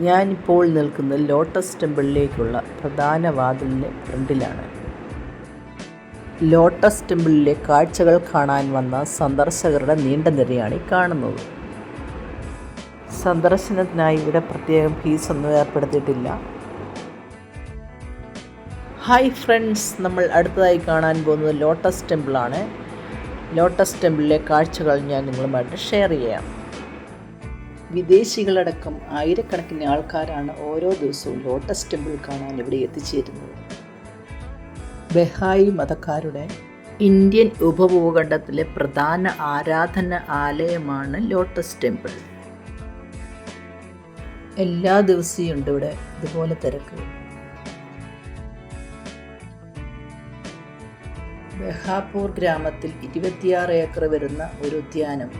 ഞാനിപ്പോൾ നിൽക്കുന്നത് ലോട്ടസ് ടെമ്പിളിലേക്കുള്ള പ്രധാന വാതിലിന്റെ ഫ്രണ്ടിലാണ്. ലോട്ടസ് ടെമ്പിളിലെ കാഴ്ചകൾ കാണാൻ വന്ന സന്ദർശകരുടെ നീണ്ട നിരയാണ് കാണുന്നത്. സന്ദർശനത്തിനായി ഇവിടെ പ്രത്യേകം ഫീസൊന്നും ഏർപ്പെടുത്തിയിട്ടില്ല. ഹായ് ഫ്രണ്ട്സ് നമ്മൾ അടുത്തതായി കാണാൻ പോകുന്നത് ലോട്ടസ് ടെമ്പിളാണ്. ലോട്ടസ് ടെമ്പിളിലെ കാഴ്ചകൾ ഞാൻ നിങ്ങളുമായിട്ട് ഷെയർ ചെയ്യാം. വിദേശികളടക്കം ആയിരക്കണക്കിന് ആൾക്കാരാണ് ഓരോ ദിവസവും ലോട്ടസ് ടെമ്പിൾ കാണാൻ ഇവിടെ എത്തിച്ചേരുന്നത്. ബഹായി മതക്കാരുടെ ഇന്ത്യൻ ഉപഭൂഖണ്ഡത്തിലെ പ്രധാന ആരാധന ആലയമാണ് ലോട്ടസ് ടെമ്പിൾ. എല്ലാ ദിവസവും ഉണ്ട് ഇവിടെ ഇതുപോലെ തിരക്ക്. ബഹാപൂർ ഗ്രാമത്തിൽ ഇരുപത്തിയാറ് ഏക്കർ വരുന്ന ഒരു ഉദ്യാനം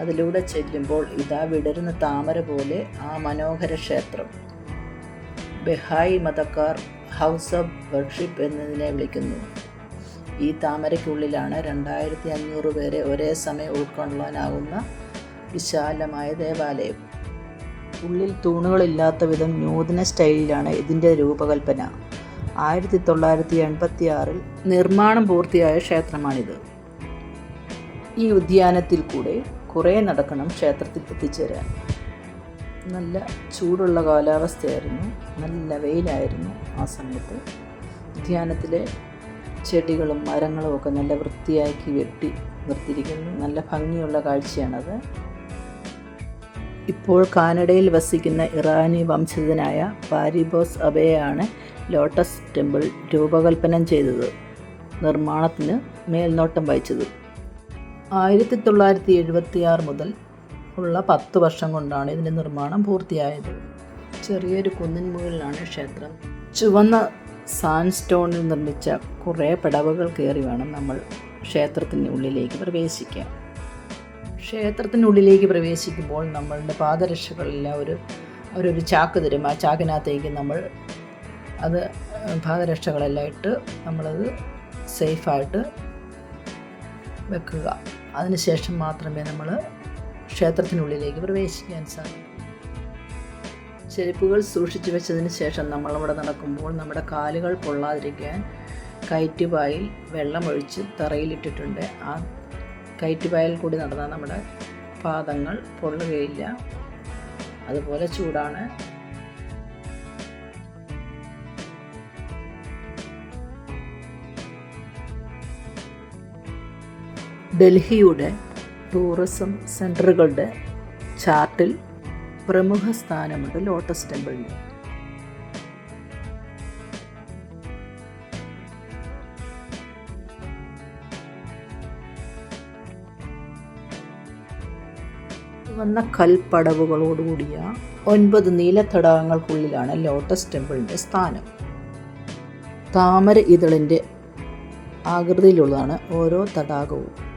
അതിലൂടെ ചെല്ലുമ്പോൾ ഇതാ വിടരുന്ന താമര പോലെ ആ മനോഹര ക്ഷേത്രം. ബെഹായി മതക്കാർ ഹൗസ് ഓഫ് വർഷിപ്പ് എന്നതിനെ വിളിക്കുന്നു. ഈ താമരയ്ക്കുള്ളിലാണ് രണ്ടായിരത്തി അഞ്ഞൂറ് പേരെ ഒരേ സമയം ഉൾക്കൊള്ളാനാകുന്ന വിശാലമായ ദേവാലയം. ഉള്ളിൽ തൂണുകളില്ലാത്ത വിധം നൂതന സ്റ്റൈലിലാണ് ഇതിന്റെ രൂപകൽപ്പന. ആയിരത്തി തൊള്ളായിരത്തി എൺപത്തി ആറിൽ നിർമ്മാണം പൂർത്തിയായ ക്ഷേത്രമാണിത്. ഈ ഉദ്യാനത്തിൽ കൂടെ കുറേ നടക്കണം ക്ഷേത്രത്തിൽ എത്തിച്ചേരാൻ. നല്ല ചൂടുള്ള കാലാവസ്ഥയായിരുന്നു. നല്ല വെയിലായിരുന്നു ആ സമയത്ത്. ധ്യാനത്തിലെ ചെടികളും മരങ്ങളും ഒക്കെ നല്ല വൃത്തിയാക്കി വെട്ടി നിർത്തിയിരിക്കുന്നു. നല്ല ഭംഗിയുള്ള കാഴ്ചയാണത്. ഇപ്പോൾ കാനഡയിൽ വസിക്കുന്ന ഇറാനി വംശജനായ പാരിബോസ് അബയാണ് ലോട്ടസ് ടെമ്പിൾ രൂപകൽപ്പന ചെയ്തത്. നിർമ്മാണത്തിന് മേൽനോട്ടം വഹിച്ചത്. ആയിരത്തി തൊള്ളായിരത്തി എഴുപത്തി ആറ് മുതൽ ഉള്ള പത്ത് വർഷം കൊണ്ടാണ് ഇതിന്റെ നിർമ്മാണം പൂർത്തിയായത്. ചെറിയൊരു കുന്നിൻ മുകളിലാണ് ക്ഷേത്രം. ചുവന്ന സാൻസ്റ്റോണിൽ നിർമ്മിച്ച കുറേ പടവുകൾ കയറി വേണം നമ്മൾ ക്ഷേത്രത്തിന്റെ ഉള്ളിലേക്ക് പ്രവേശിക്കാൻ. ക്ഷേത്രത്തിനുള്ളിലേക്ക് പ്രവേശിക്കുമ്പോൾ നമ്മളുടെ പാദരക്ഷകളെല്ലാം ഒരു അവരൊരു ചാക്ക് തരും. ആ ചാക്കിനകത്തേക്ക് നമ്മൾ അത് പാദരക്ഷകളെല്ലാം ഇട്ട് നമ്മളത് സേഫായിട്ട് വെക്കുക. അതിനുശേഷം മാത്രമേ നമ്മൾ ക്ഷേത്രത്തിനുള്ളിലേക്ക് പ്രവേശിക്കാൻ സാധിക്കൂ. ചെരുപ്പുകൾ സൂക്ഷിച്ചു വെച്ചതിന് ശേഷം നമ്മളവിടെ നടക്കുമ്പോൾ നമ്മുടെ കാലുകൾ പൊള്ളാതിരിക്കാൻ കയറ്റുപായിൽ വെള്ളമൊഴിച്ച് തറയിലിട്ടിട്ടുണ്ട്. ആ കയറ്റുപായിൽ കൂടി നടന്നാൽ നമ്മുടെ പാദങ്ങൾ പൊള്ളുകയില്ല. അതുപോലെ ചൂടാണ്. ഡൽഹിയുടെ ടൂറിസം സെന്ററുകളുടെ ചാർട്ടിൽ പ്രമുഖ സ്ഥാനമുണ്ട് ലോട്ടസ് ടെമ്പിളിന് വന്ന കൽപ്പടവുകളോടുകൂടിയ ഒൻപത് നീലത്തടാകങ്ങൾക്കുള്ളിലാണ് ലോട്ടസ് ടെമ്പിളിന്റെ സ്ഥാനം. താമര ഇതളിന്റെ ആകൃതിയിലുള്ളതാണ് ഓരോ തടാകവും.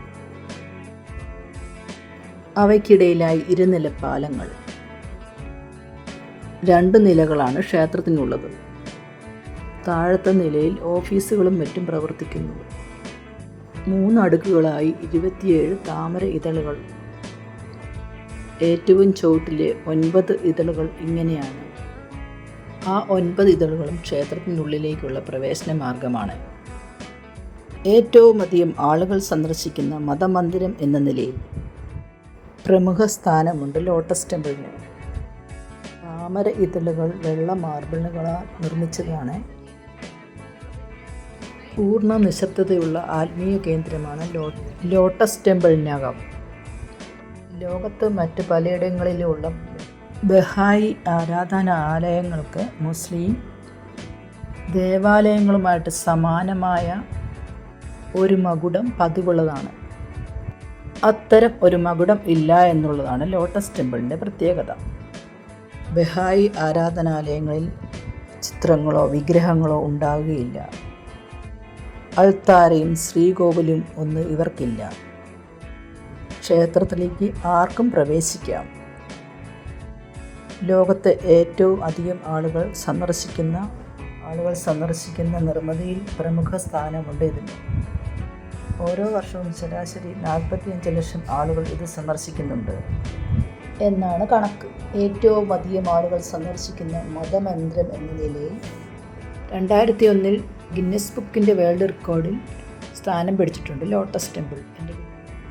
അവയ്ക്കിടയിലായി ഇരുനില പാലങ്ങൾ. രണ്ട് നിലകളാണ് ക്ഷേത്രത്തിനുള്ളത്. താഴത്തെ നിലയിൽ ഓഫീസുകളും മറ്റും പ്രവർത്തിക്കുന്നു. മൂന്ന് അടുക്കുകളായി ഇരുപത്തിയേഴ് താമര ഇതളുകൾ. ഏറ്റവും ചുവട്ടിലെ ഒൻപത് ഇതളുകൾ ഇങ്ങനെയാണ്. ആ ഒൻപത് ഇതളുകളും ക്ഷേത്രത്തിനുള്ളിലേക്കുള്ള പ്രവേശന മാർഗമാണ് ഏറ്റവും അധികം ആളുകൾ സന്ദർശിക്കുന്ന മതമന്ദിരം എന്ന നിലയിൽ പ്രമുഖ സ്ഥാനമുണ്ട് ലോട്ടസ് ടെമ്പിളിന്. താമര ഇതളുകൾ വെള്ള മാർബിളുകളാൽ നിർമ്മിച്ചതാണ്. പൂർണ നിശബ്ദതയുള്ള ആത്മീയ കേന്ദ്രമാണ് ലോട്ടസ് ടെമ്പിളിനകം. ലോകത്ത് മറ്റ് പലയിടങ്ങളിലുമുള്ള ബഹായി ആരാധന ആലയങ്ങൾക്ക് മുസ്ലിം ദേവാലയങ്ങളുമായിട്ട് സമാനമായ ഒരു മകുടം പതിവുള്ളതാണ്. അത്തരം ഒരു മകുടം ഇല്ല എന്നുള്ളതാണ് ലോട്ടസ് ടെമ്പിളിന്റെ പ്രത്യേകത. ബെഹായി ആരാധനാലയങ്ങളിൽ ചിത്രങ്ങളോ വിഗ്രഹങ്ങളോ ഉണ്ടാവുകയില്ല. അൾത്താരയും ശ്രീകോവിലും ഒന്നും ഇവർക്കില്ല. ക്ഷേത്രത്തിലേക്ക് ആർക്കും പ്രവേശിക്കാം. ലോകത്തെ ഏറ്റവും അധികം ആളുകൾ സന്ദർശിക്കുന്ന ആളുകൾ സന്ദർശിക്കുന്ന നിർമ്മിതിയിൽ പ്രമുഖ സ്ഥാനമുണ്ട് ഇതിന്. ഓരോ വർഷവും ശരാശരി നാൽപ്പത്തിയഞ്ച് ലക്ഷം ആളുകൾ ഇത് സന്ദർശിക്കുന്നുണ്ട്. എന്നാണ് കണക്ക്. ഏറ്റവും അധികം ആളുകൾ സന്ദർശിക്കുന്ന മതമന്ദിരം എന്ന നിലയിൽ രണ്ടായിരത്തി ഒന്നിൽ ഗിന്നസ് ബുക്കിന്റെ വേൾഡ് റെക്കോർഡിൽ സ്ഥാനം പിടിച്ചിട്ടുണ്ട് ലോട്ടസ് ടെമ്പിൾ എന്റെ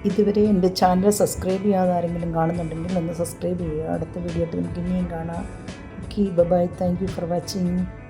ഇതുവരെ എന്റെ ചാനൽ സബ്സ്ക്രൈബ് ചെയ്യാതെ ആരെങ്കിലും കാണുന്നുണ്ടെങ്കിൽ ഒന്ന് സബ്സ്ക്രൈബ് ചെയ്യുക. അടുത്ത വീഡിയോ നമുക്ക് ഇനിയും കാണാം. Okay bye thank you for watching